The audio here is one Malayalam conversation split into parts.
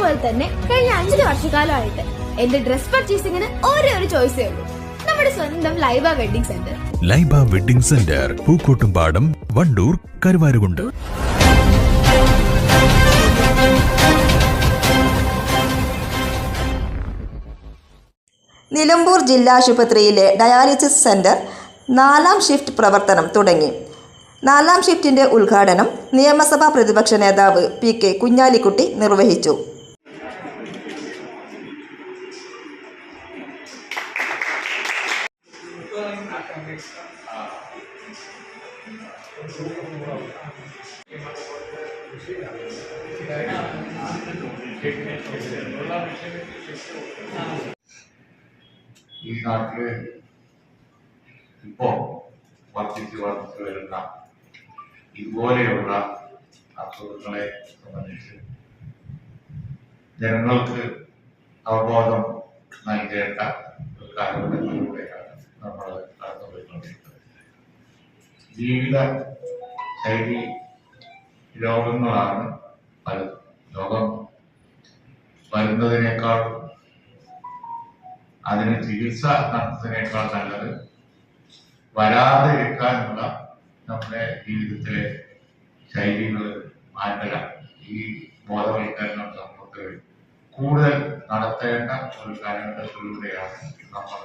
പോലെ തന്നെ കഴിഞ്ഞ അഞ്ചു വർഷക്കാലമായിട്ട് എന്റെ ഡ്രസ് പർച്ചേസിംഗിന് ഒരേ ഒരു ചോയ്സേ ഉള്ളൂ. നമ്മുടെ സ്വന്തം Laiba wedding centre Laiba wedding centre Pookkottumpadam Wandoor Karuvarakundu. Nilambur ജില്ലാ ആശുപത്രിയിലെ ഡയാലിസിസ് സെന്റർ നാലാം ഷിഫ്റ്റ് പ്രവർത്തനം തുടങ്ങി. നാലാം ഷിഫ്റ്റിന്റെ ഉദ്ഘാടനം നിയമസഭാ പ്രതിപക്ഷ നേതാവ് പി കെ കുഞ്ഞാലിക്കുട്ടി നിർവഹിച്ചു. ഈ നാട്ടില് ഇപ്പോ വർദ്ധിച്ചു വർദ്ധിച്ചു വരുന്ന ഇതുപോലെയുള്ള അസുഖങ്ങളെ സംബന്ധിച്ച് ജനങ്ങൾക്ക് അവബോധം നൽകേണ്ട ഒരു കാലഘട്ടത്തിലൂടെയാണ് ജീവിത ശൈലി രോഗങ്ങളാണ് പലതും രോഗം വരുന്നതിനേക്കാൾ അതിന് ചികിത്സ നടത്തുന്നതിനേക്കാൾ നല്ലത് വരാതെ ഇരിക്കാനുള്ള നമ്മുടെ ജീവിതത്തിലെ ശൈലികൾ മാറ്റുക ഈ ബോധവൽക്കരണം സമൂഹത്തിൽ കൂടുതൽ നടത്തേണ്ട ഒരു കാലഘട്ടത്തിലൂടെയാണ് നമ്മൾ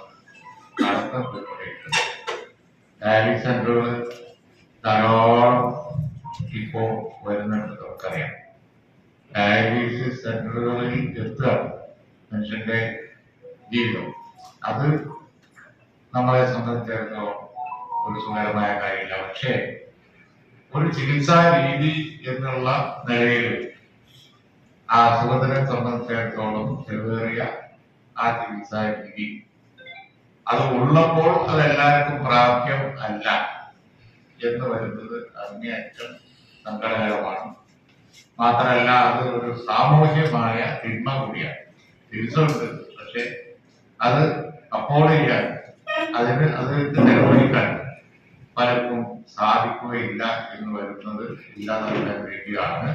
നടത്തപ്പെട്ടുകൊണ്ടിരിക്കുന്നത് ഡയാലിസ് സെന്ററുകൾ ധാരാളം ഇപ്പോൾ വരുന്നുണ്ട് നമുക്കറിയാം. ഡയാലിസിസ് സെന്ററുകളിൽ എത്തുക മനുഷ്യന്റെ ജീവിതം. അത് നമ്മളെ സംബന്ധിച്ചിടത്തോളം ഒരു സുഖകരമായ കാര്യമില്ല. പക്ഷേ ഒരു ചികിത്സാ രീതി എന്നുള്ള നിലയിൽ ആ അസുഖത്തിനെ സംബന്ധിച്ചിടത്തോളം ചെറുതേറിയ ആ ചികിത്സാ രീതി. അത് ഉള്ളപ്പോൾ അത് എല്ലാവർക്കും പ്രാപ്യം അല്ല. എന്ന് വരുന്നത് അങ്ങേയറ്റം സങ്കടകരമാണ് മാത്രമല്ല അത് ഒരു സാമൂഹ്യമായ തിന്മ കൂടിയാണ്. തിരിച്ചുണ്ട് പക്ഷെ അത് അപ്പോൾ ചെയ്യാൻ അതിന് അത് നിർവഹിക്കാൻ പലർക്കും സാധിക്കുകയില്ല എന്ന് വരുന്നത് ഇല്ലാതാക്കാൻ വേണ്ടിയാണ്.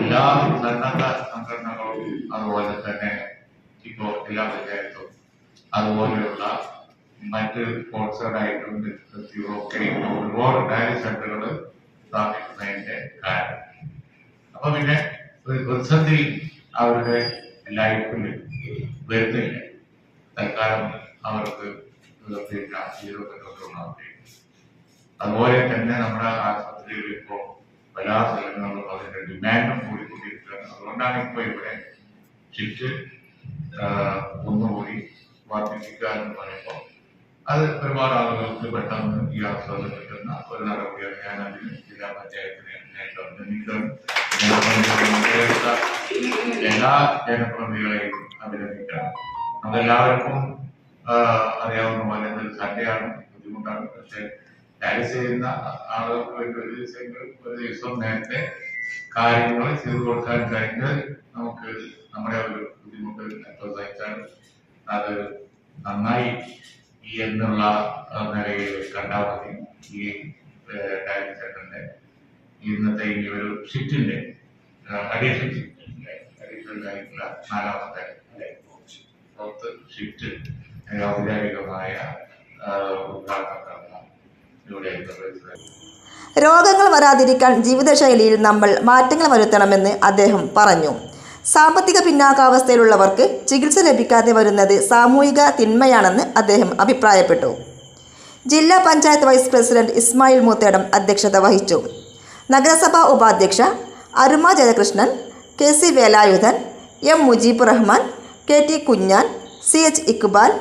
എല്ലാ സന്നദ്ധ സംഘടനകളും അതുപോലെ തന്നെ ഇപ്പോ എല്ലാ പഞ്ചായത്തും അതുപോലെയുള്ള മറ്റ് സ്പോൺസേഡ് ആയിട്ടുണ്ട്. ഒക്കെ ഒരുപാട് ഡയറി സെന്ററുകൾ സ്ഥാപിക്കുന്നതിന്റെ കാരണം. അപ്പൊ പിന്നെ ഒരു പ്രതിസന്ധി അവരുടെ ലൈഫിൽ വരുന്നില്ല. തൽക്കാലം അവർക്ക് അതുപോലെ തന്നെ നമ്മുടെ ആശുപത്രിയിൽ ഇപ്പോ പല സ്ഥലങ്ങളിലും അതിന്റെ ഡിമാൻഡും കൂടിക്കൊണ്ടിരിക്കുകയാണ്. അതുകൊണ്ടാണ് ഇപ്പൊ ഇവിടെ ഷിഫ്റ്റ് ഒന്നുകൂടി വർദ്ധിപ്പിക്കുക എന്ന് പറയുമ്പോൾ അത് ഒരുപാട് ആളുകൾക്ക് പെട്ടെന്ന് ഈ അവസരം കിട്ടുന്ന ഒരു നടപടിയാണ് ഞാൻ അതിന് ജില്ലാ പഞ്ചായത്തിനെ എല്ലാ ജനപ്രതിനിധികളെയും അഭിനന്ദിക്കണം അതെല്ലാവർക്കും അറിയാവുന്ന പോലെ എന്തൊരു സൺഡേയാണ് ബുദ്ധിമുട്ടാണ്. പക്ഷെ ഡാൻസ് ചെയ്യുന്ന ആളുകൾക്ക് വേണ്ടി ഒരു ദിവസം ഒരു ദിവസം നേരത്തെ കാര്യങ്ങൾ ചെയ്തു കൊടുക്കാൻ കഴിഞ്ഞാൽ നമുക്ക് നമ്മുടെ ഒരു ബുദ്ധിമുട്ട് പ്രോത്സാഹിച്ചാൽ അത് നന്നായി എന്നുള്ള നിലയിൽ കണ്ടാൽ മതി. ഈ ടാലി സെക്ടറിന്റെ ഇന്നത്തെ ഈ ഒരു ഷിഫ്റ്റിന്റെ അഡീഷണൽ ഷിഫ്റ്റ് അഡീഷണൽ ആയിട്ടുള്ള നാലാമത്തെ ഫോർത്ത് ഷിഫ്റ്റ് ഔപചാരികമായ ഉദ്ഘാടനം രോഗങ്ങൾ വരാതിരിക്കാൻ ജീവിതശൈലിയിൽ നമ്മൾ മാറ്റങ്ങൾ വരുത്തണമെന്ന് അദ്ദേഹം പറഞ്ഞു. സാമ്പത്തിക പിന്നാക്കാവസ്ഥയിലുള്ളവർക്ക് ചികിത്സ ലഭിക്കാതെ വരുന്നത് സാമൂഹിക തിന്മയാണെന്ന് അദ്ദേഹം അഭിപ്രായപ്പെട്ടു. ജില്ലാ പഞ്ചായത്ത് വൈസ് പ്രസിഡന്റ് ഇസ്മായിൽ മൂത്തേടം അധ്യക്ഷത വഹിച്ചു. നഗരസഭാ ഉപാധ്യക്ഷ Aruma Jayakrishnan K C Velayudhan M Mujeeb Rahman K T Kunhan C H Iqbal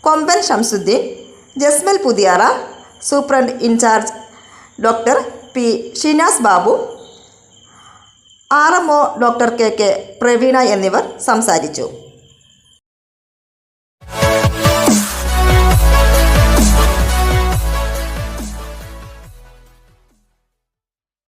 Komban Shamsuddin Jasmal Puthiyara superintendent incharge doctor P Shinas Babu R M O doctor K K Praveena എന്നിവർ സംസാരിച്ചു